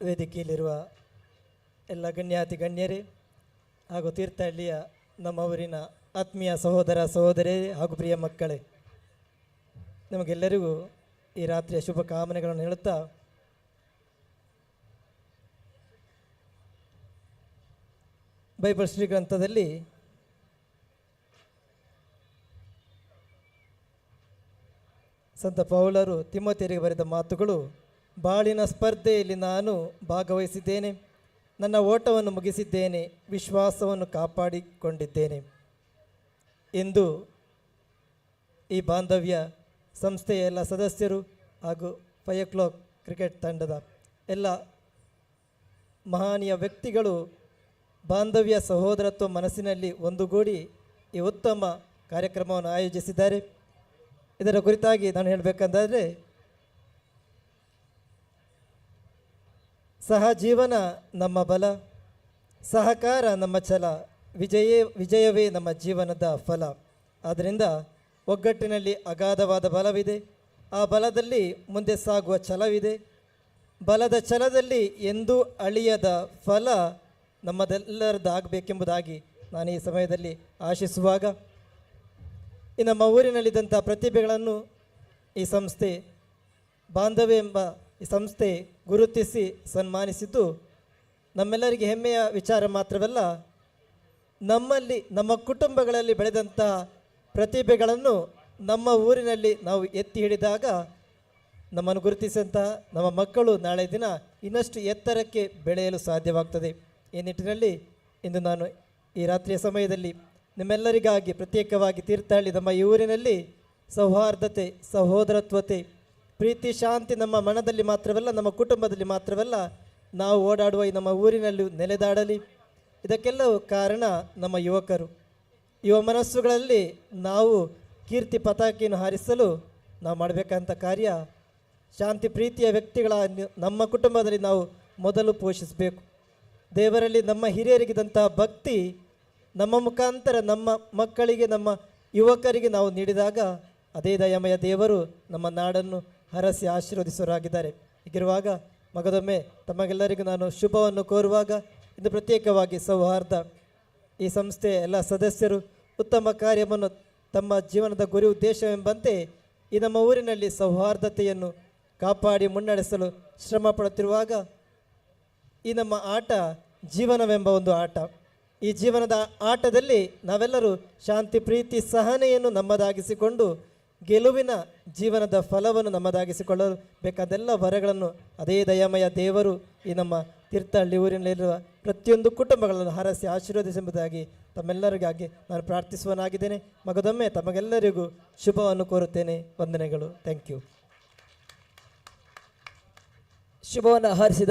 ವೇದಿಕೆಯಲ್ಲಿರುವ ಎಲ್ಲ ಗಣ್ಯಾತಿ ಗಣ್ಯರೇ ಹಾಗೂ ತೀರ್ಥಹಳ್ಳಿಯ ನಮ್ಮ ಊರಿನ ಆತ್ಮೀಯ ಸಹೋದರ ಸಹೋದರಿ ಹಾಗೂ ಪ್ರಿಯ ಮಕ್ಕಳೇ, ನಿಮಗೆಲ್ಲರಿಗೂ ಈ ರಾತ್ರಿಯ ಶುಭ ಕಾಮನೆಗಳನ್ನು ಹೇಳುತ್ತಾ ಬೈಬಲ್ ಶ್ರೀ ಗ್ರಂಥದಲ್ಲಿ ಸಂತ ಪೌಲರು ತಿಮ್ಮತೇರಿಗೆ ಬರೆದ ಮಾತುಗಳು ಬಾಳಿನ ಸ್ಪರ್ಧೆಯಲ್ಲಿ ನಾನು ಭಾಗವಹಿಸಿದ್ದೇನೆ. ನನ್ನ ಓಟವನ್ನು ಮುಗಿಸಿದ್ದೇನೆ. ವಿಶ್ವಾಸವನ್ನು ಕಾಪಾಡಿಕೊಂಡಿದ್ದೇನೆ. ಎಂದು ಈ ಬಾಂಧವ್ಯ ಸಂಸ್ಥೆಯ ಎಲ್ಲ ಸದಸ್ಯರು ಹಾಗೂ ಓ ಕ್ಲಾಕ್ ಕ್ರಿಕೆಟ್ ತಂಡದ ಎಲ್ಲ ಮಹಾನೀಯ ವ್ಯಕ್ತಿಗಳು ಬಾಂಧವ್ಯ ಸಹೋದರತ್ವ ಮನಸ್ಸಿನಲ್ಲಿ ಒಂದುಗೂಡಿ ಈ ಉತ್ತಮ ಕಾರ್ಯಕ್ರಮವನ್ನು ಆಯೋಜಿಸಿದ್ದಾರೆ. ಇದರ ಕುರಿತಾಗಿ ನಾನು ಹೇಳಬೇಕಂದಾದರೆ ಸಹಜೀವನ ನಮ್ಮ ಬಲ, ಸಹಕಾರ ನಮ್ಮ ಛಲ, ವಿಜಯೇ, ವಿಜಯವೇ ನಮ್ಮ ಜೀವನದ ಫಲ. ಆದ್ದರಿಂದ ಒಗ್ಗಟ್ಟಿನಲ್ಲಿ ಅಗಾಧವಾದ ಬಲವಿದೆ. ಆ ಬಲದಲ್ಲಿ ಮುಂದೆ ಸಾಗುವ ಛಲವಿದೆ. ಬಲದ ಛಲದಲ್ಲಿ ಎಂದೂ ಅಳಿಯದ ಫಲ ನಮ್ಮದೆಲ್ಲರದ್ದಾಗಬೇಕೆಂಬುದಾಗಿ ನಾನು ಈ ಸಮಯದಲ್ಲಿ ಆಶಿಸುವಾಗ, ಈ ನಮ್ಮ ಊರಿನಲ್ಲಿದ್ದಂಥ ಪ್ರತಿಭೆಗಳನ್ನು ಈ ಸಂಸ್ಥೆ, ಬಾಂಧವ್ಯ ಎಂಬ ಈ ಸಂಸ್ಥೆ ಗುರುತಿಸಿ ಸನ್ಮಾನಿಸಿದ್ದು ನಮ್ಮೆಲ್ಲರಿಗೆ ಹೆಮ್ಮೆಯ ವಿಚಾರ ಮಾತ್ರವಲ್ಲ, ನಮ್ಮಲ್ಲಿ, ನಮ್ಮ ಕುಟುಂಬಗಳಲ್ಲಿ ಬೆಳೆದಂಥ ಪ್ರತಿಭೆಗಳನ್ನು ನಮ್ಮ ಊರಿನಲ್ಲಿ ನಾವು ಎತ್ತಿ ಹಿಡಿದಾಗ ನಮ್ಮನ್ನು ಗುರುತಿಸಿದಂತಹ ನಮ್ಮ ಮಕ್ಕಳು ನಾಳೆ ದಿನ ಇನ್ನಷ್ಟು ಎತ್ತರಕ್ಕೆ ಬೆಳೆಯಲು ಸಾಧ್ಯವಾಗ್ತದೆ. ಈ ನಿಟ್ಟಿನಲ್ಲಿ ಇಂದು ನಾನು ಈ ರಾತ್ರಿಯ ಸಮಯದಲ್ಲಿ ನಿಮ್ಮೆಲ್ಲರಿಗಾಗಿ ಪ್ರತ್ಯೇಕವಾಗಿ ತೀರ್ಥಹಳ್ಳಿ ನಮ್ಮ ಈ ಊರಿನಲ್ಲಿ ಸೌಹಾರ್ದತೆ, ಸಹೋದರತ್ವತೆ ಪ್ರೀತಿ, ಶಾಂತಿ ನಮ್ಮ ಮನದಲ್ಲಿ ಮಾತ್ರವಲ್ಲ, ನಮ್ಮ ಕುಟುಂಬದಲ್ಲಿ ಮಾತ್ರವಲ್ಲ, ನಾವು ಓಡಾಡುವ ನಮ್ಮ ಊರಿನಲ್ಲೂ ನೆಲೆದಾಡಲಿ. ಇದಕ್ಕೆಲ್ಲವೂ ಕಾರಣ ನಮ್ಮ ಯುವಕರು. ಯುವ ಮನಸ್ಸುಗಳಲ್ಲಿ ನಾವು ಕೀರ್ತಿ ಪತಾಕೆಯನ್ನು ಹಾರಿಸಲು ನಾವು ಮಾಡಬೇಕಂತ ಕಾರ್ಯ, ಶಾಂತಿ ಪ್ರೀತಿಯ ವ್ಯಕ್ತಿಗಳ ನಮ್ಮ ಕುಟುಂಬದಲ್ಲಿ ನಾವು ಮೊದಲು ಪೋಷಿಸಬೇಕು. ದೇವರಲ್ಲಿ ನಮ್ಮ ಹಿರಿಯರಿಗಿದಂತಹ ಭಕ್ತಿ, ನಮ್ಮ ಮುಖಾಂತರ ನಮ್ಮ ಮಕ್ಕಳಿಗೆ, ನಮ್ಮ ಯುವಕರಿಗೆ ನಾವು ನೀಡಿದಾಗ, ಅದೇ ದಯಮಯ ದೇವರು ನಮ್ಮ ನಾಡನ್ನು ಹರಸಿ ಆಶೀರ್ವದಿಸುವರಾಗಿದ್ದಾರೆ ಹೀಗಿರುವಾಗ ಮಗದೊಮ್ಮೆ ತಮಗೆಲ್ಲರಿಗೂ ನಾನು ಶುಭವನ್ನು ಕೋರುವಾಗ ಇಂದು ಪ್ರತ್ಯೇಕವಾಗಿ ಸೌಹಾರ್ದ ಈ ಸಂಸ್ಥೆಯ ಎಲ್ಲ ಸದಸ್ಯರು ಉತ್ತಮ ಕಾರ್ಯವನ್ನು ತಮ್ಮ ಜೀವನದ ಗುರಿ ಉದ್ದೇಶವೆಂಬಂತೆ ಈ ನಮ್ಮ ಊರಿನಲ್ಲಿ ಸೌಹಾರ್ದತೆಯನ್ನು ಕಾಪಾಡಿ ಮುನ್ನಡೆಸಲು ಶ್ರಮ ಪಡುತ್ತಿರುವಾಗ ಈ ನಮ್ಮ ಆಟ ಜೀವನವೆಂಬ ಒಂದು ಆಟ. ಈ ಜೀವನದ ಆಟದಲ್ಲಿ ನಾವೆಲ್ಲರೂ ಶಾಂತಿ, ಪ್ರೀತಿ, ಸಹನೆಯನ್ನು ನಮ್ಮದಾಗಿಸಿಕೊಂಡು ಗೆಲುವಿನ ಜೀವನದ ಫಲವನ್ನು ನಮ್ಮದಾಗಿಸಿಕೊಳ್ಳಲು ಬೇಕಾದೆಲ್ಲ ವರಗಳನ್ನು ಅದೇ ದಯಾಮಯ ದೇವರು ಈ ನಮ್ಮ ತೀರ್ಥಹಳ್ಳಿ ಊರಿನಲ್ಲಿರುವ ಪ್ರತಿಯೊಂದು ಕುಟುಂಬಗಳನ್ನು ಹರಸಿ ಆಶೀರ್ವದಿಸೆಂಬುದಾಗಿ ತಮ್ಮೆಲ್ಲರಿಗಾಗಿ ನಾನು ಪ್ರಾರ್ಥಿಸುವನಾಗಿದ್ದೇನೆ. ಮಗದೊಮ್ಮೆ ತಮಗೆಲ್ಲರಿಗೂ ಶುಭವನ್ನು ಕೋರುತ್ತೇನೆ. ವಂದನೆಗಳು. Thank you. ಶುಭವನ್ನು ಹಾರಿಸಿದ